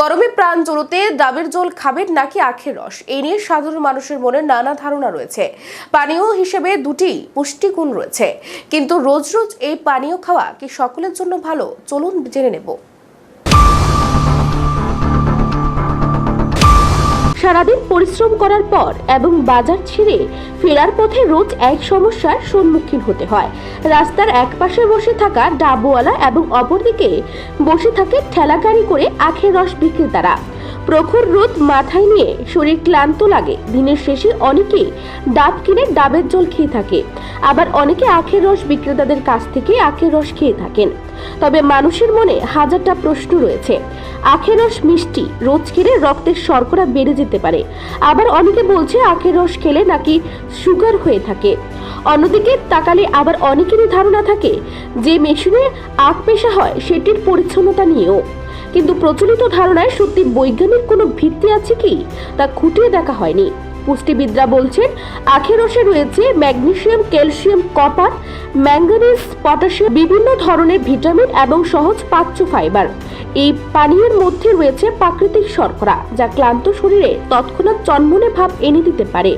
গরমে প্রাণ জড়োতে ডাবের জল খাবেন নাকি আখের রস? এই নিয়ে সাধারণ মানুষের মনে নানা ধারণা রয়েছে। পানীয় হিসেবে দুটি পুষ্টিগুণ রয়েছে। কিন্তু রোজ রোজ এই পানীয় খাওয়া কি সকলের জন্য ভালো? চলুন জেনে নেব। সারাদিন পরিশ্রম করার পর এবং বাজার ছেড়ে ফেরার পথে রোজ এক সমস্যার সম্মুখীন হতে হয়। রাস্তার এক পাশে বসে থাকা ডাবওয়ালা এবং অপরদিকে বসে থাকে ঠেলাগাড়ি করে আখের রস বিক্রেতারা। প্রখর রোদ মাথায় নিয়ে শরীর ক্লান্ত লাগে। দিনের শেষে অনেকে ডাব কিনে ডাবের জল খেয়ে থাকে। আবার অনেকে আখের রস বিক্রেতাদের কাছ থেকে আখের রস খেয়ে থাকেন। তবে মানুষের মনে হাজারটা প্রশ্ন রয়েছে। আখের রস মিষ্টি, রোজ খেলে রক্তের শর্করা বেড়ে যেতে পারে। আবার অনেকে বলছে আখের রস খেলে নাকি সুগার হয়ে থাকে। অন্যদিকে তাকালে আবার অনেকেরই ধারণা থাকে, যে মেশিনে আখ পেশা হয়, সেটির পরিচ্ছন্নতা নিয়েও। কিন্তু প্রচলিত ধারণায় সত্যি বৈজ্ঞানিক কোনো ভিত্তি আছে কি? তা খুঁটিয়ে দেখা হয়নি। পুষ্টিবিদরা বলছেন, আখের রসে রয়েছে magnesium calcium, copper manganese potassium, বিভিন্ন ধরনের ভিটামিন এবং সহজ পাচ্য ফাইবার। এই পানীয়ের মধ্যে রয়েছে প্রাকৃতিক শর্করা, যা ক্লান্ত শরীরে তৎক্ষণাৎ চন্মনে ভাব এনে দিতে পারে।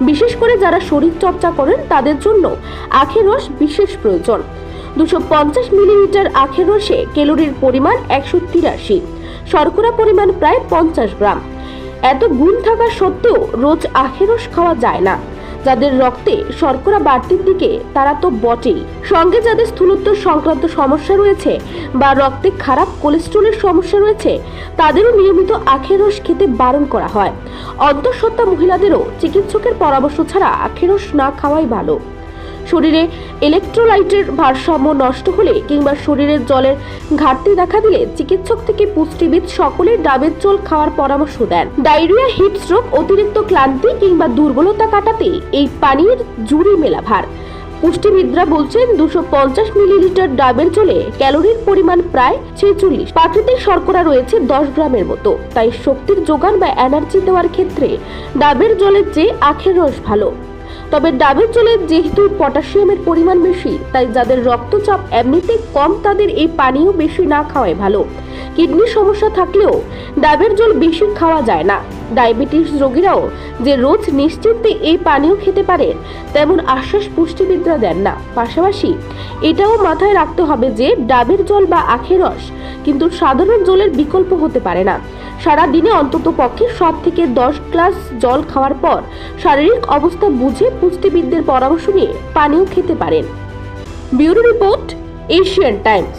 বিশেষ করে যারা শরীর চর্চা করেন, তাদের জন্য আখের রস বিশেষ প্রয়োজন। দুশো পঞ্চাশ মিলিলিটার আখের রসে ক্যালোরির পরিমাণ একশো তিরাশি। শর্করা পরিমাণ প্রায় পঞ্চাশ গ্রাম। এত গুণ থাকা সত্ত্বেও রোজ আখের রস খাওয়া যায় না। যাদের রক্তে শর্করা বাড়তির দিকে তারা তো বটেই। সঙ্গে যাদের স্থূলত্ব সংক্রান্ত সমস্যা রয়েছে বা রক্তে খারাপ কোলেস্ট্রলের সমস্যা রয়েছে, তাদেরও নিয়মিত আখের রস খেতে বারণ করা হয়। অন্তঃসত্ত্বা মহিলাদেরও চিকিৎসকের পরামর্শ ছাড়া আখের রস না খাওয়াই ভালো। শরীরে ইলেকট্রোলাইটের ভারসাম্য নষ্ট হলে কিংবা শরীরের জলের ঘাটতি দেখা দিলে চিকিৎসক থেকে পুষ্টিবিদ সকলে ডাবের জল খাওয়ার পরামর্শ দেন। ডায়রিয়া, হিট স্ট্রোক, অতিরিক্ত ক্লান্তি কিংবা দুর্বলতা কাটাতে এই পানির জুড়ি মেলা ভার পুষ্টিবিদরা বলছেন দুশো পঞ্চাশ মিলিলিটার ডাবের জলে ক্যালোরির পরিমাণ প্রায় ছেচল্লিশ। প্রাকৃতিক শর্করা রয়েছে দশ গ্রামের মতো। তাই শক্তির যোগান বা এনার্জি দেওয়ার ক্ষেত্রে ডাবের জলের চেয়ে আখের রস ভালো। তবে ডাবের জলে যেহেতু পটাশিয়ামের পরিমাণ বেশি, তাই যাদের রক্তচাপ এমনিতে কম, তাদের এই পানীয় বেশি না খাওয়াই ভালো। কিডনির সমস্যা থাকলেও ডাবের জল বেশি খাওয়া যায় না। ডায়াবেটিস রোগীরাও যে রোজ নিশ্চিন্তে এই পানীয় খেতে পারেন, তেমন আশ্বাস পুষ্টিবিদরা দেন না। পাশাপাশি এটাও মাথায় রাখতে হবে যে, ডাবের জল বা আখের রস কিন্তু সাধারণ জলের বিকল্প হতে পারে না। সারা দিনে অন্তত পক্ষে সাত থেকে দশ গ্লাস জল খাওয়ার পর শারীরিক অবস্থা বুঝে পুষ্টিবিদদের পরামর্শ নিয়ে পানিও খেতে পারেন। Bureau report, Asian Times.